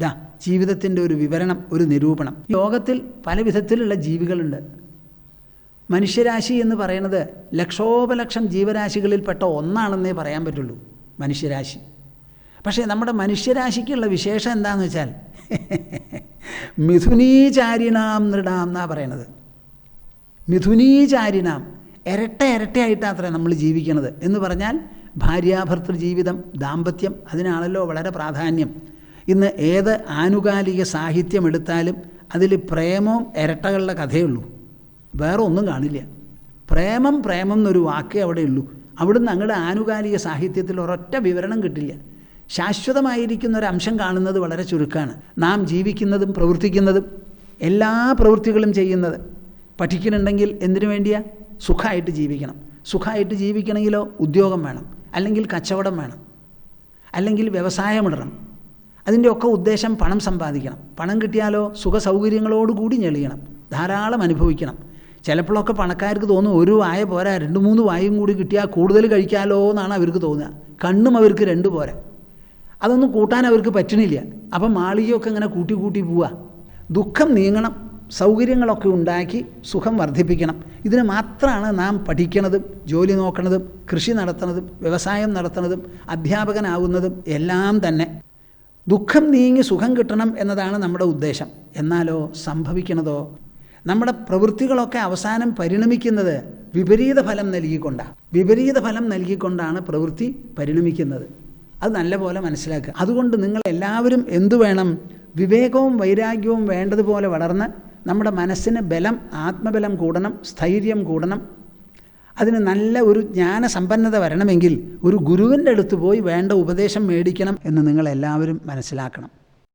ഇതാ ജീവിതത്തിന്റെ ഒരു വിവരണം ഒരു നിരൂപണം. ലോകത്തിൽ പല വിധത്തിലുള്ള ജീവികളുണ്ട്. മനുഷ്യരാശി എന്ന് പറയുന്നത് ലക്ഷോപലക്ഷം ജീവരാശികളിൽപ്പെട്ട ഒന്നാണെന്നേ പറയാൻ പറ്റുള്ളൂ മനുഷ്യരാശി. പക്ഷേ നമ്മുടെ മനുഷ്യരാശിക്കുള്ള വിശേഷം എന്താണെന്ന് വെച്ചാൽ മിഥുനീചാരിണാം നൃടാം എന്നാ പറയണത്. മിഥുനീചാരിണാം ഇരട്ട ഇരട്ടയായിട്ടാണ് അത്ര നമ്മൾ ജീവിക്കണത്. എന്ന് പറഞ്ഞാൽ ഭാര്യാഭർത്തൃ ജീവിതം ദാമ്പത്യം അതിനാണല്ലോ വളരെ പ്രാധാന്യം. ഇന്ന് ഏത് ആനുകാലിക സാഹിത്യം എടുത്താലും അതിൽ പ്രേമവും ഇരട്ടകളുടെ കഥയുള്ളൂ വേറെ ഒന്നും കാണില്ല. പ്രേമം പ്രേമം എന്നൊരു വാക്കേ അവിടെ ഉള്ളൂ. അവിടുന്ന് അങ്ങയുടെ ആനുകാലിക സാഹിത്യത്തിൽ ഒരൊറ്റ വിവരണം കിട്ടില്ല. ശാശ്വതമായിരിക്കുന്ന ഒരു അംശം കാണുന്നത് വളരെ ചുരുക്കമാണ് നാം ജീവിക്കുന്നതും പ്രവർത്തിക്കുന്നതും എല്ലാ പ്രവൃത്തികളും ചെയ്യുന്നത് പഠിക്കുന്നുണ്ടെങ്കിൽ എന്തിനു വേണ്ടിയാ? സുഖമായിട്ട് ജീവിക്കണം. സുഖമായിട്ട് ജീവിക്കണമെങ്കിലോ ഉദ്യോഗം വേണം. അല്ലെങ്കിൽ കച്ചവടം വേണം. അല്ലെങ്കിൽ വ്യവസായമിടണം അതിന്റെ ഒക്കെ ഉദ്ദേശം പണം സമ്പാദിക്കണം. പണം കിട്ടിയാലോ സുഖ സൗകര്യങ്ങളോടുകൂടി ഞെളിയണം. ധാരാളം അനുഭവിക്കണം. ചിലപ്പോഴൊക്കെ പണക്കാർക്ക് തോന്നും ഒരു വായ പോരാ രണ്ട് മൂന്ന് വായും കൂടി കിട്ടിയാൽ കൂടുതൽ കഴിക്കാലോ എന്നാണ് അവർക്ക് തോന്നുക. കണ്ണും അവർക്ക് രണ്ട് പോരാ. അതൊന്നും കൂട്ടാൻ അവർക്ക് പറ്റണില്ല. അപ്പം മാളികയൊക്കെ ഇങ്ങനെ കൂട്ടി കൂട്ടി പോവുക ദുഃഖം നീങ്ങണം. സൗകര്യങ്ങളൊക്കെ ഉണ്ടാക്കി സുഖം വർദ്ധിപ്പിക്കണം. ഇതിന് മാത്രമാണ് നാം പഠിക്കണതും ജോലി നോക്കണതും കൃഷി നടത്തുന്നതും വ്യവസായം നടത്തുന്നതും അധ്യാപകനാവുന്നതും എല്ലാം തന്നെ. ദുഃഖം നീങ്ങി സുഖം കിട്ടണം എന്നതാണ് നമ്മുടെ ഉദ്ദേശം. എന്നാലോ സംഭവിക്കണതോ? നമ്മുടെ പ്രവൃത്തികളൊക്കെ അവസാനം പരിണമിക്കുന്നത് വിപരീത ഫലം നൽകിക്കൊണ്ടാണ് വിപരീത ഫലം നൽകിക്കൊണ്ടാണ് പ്രവൃത്തി പരിണമിക്കുന്നത്. അത് നല്ലപോലെ മനസ്സിലാക്കുക. അതുകൊണ്ട് നിങ്ങൾ എല്ലാവരും എന്തു വേണം? വിവേകവും വൈരാഗ്യവും വേണ്ടതുപോലെ വളർന്ന് നമ്മുടെ മനസ്സിന് ബലം ആത്മബലം കൂടണം സ്ഥൈര്യം കൂടണം അതിന് നല്ല ഒരു ജ്ഞാനസമ്പന്നത വരണമെങ്കിൽ ഒരു ഗുരുവിന്റെ അടുത്ത് പോയി വേണ്ട ഉപദേശം മേടിക്കണം എന്ന് നിങ്ങളെല്ലാവരും മനസ്സിലാക്കണം.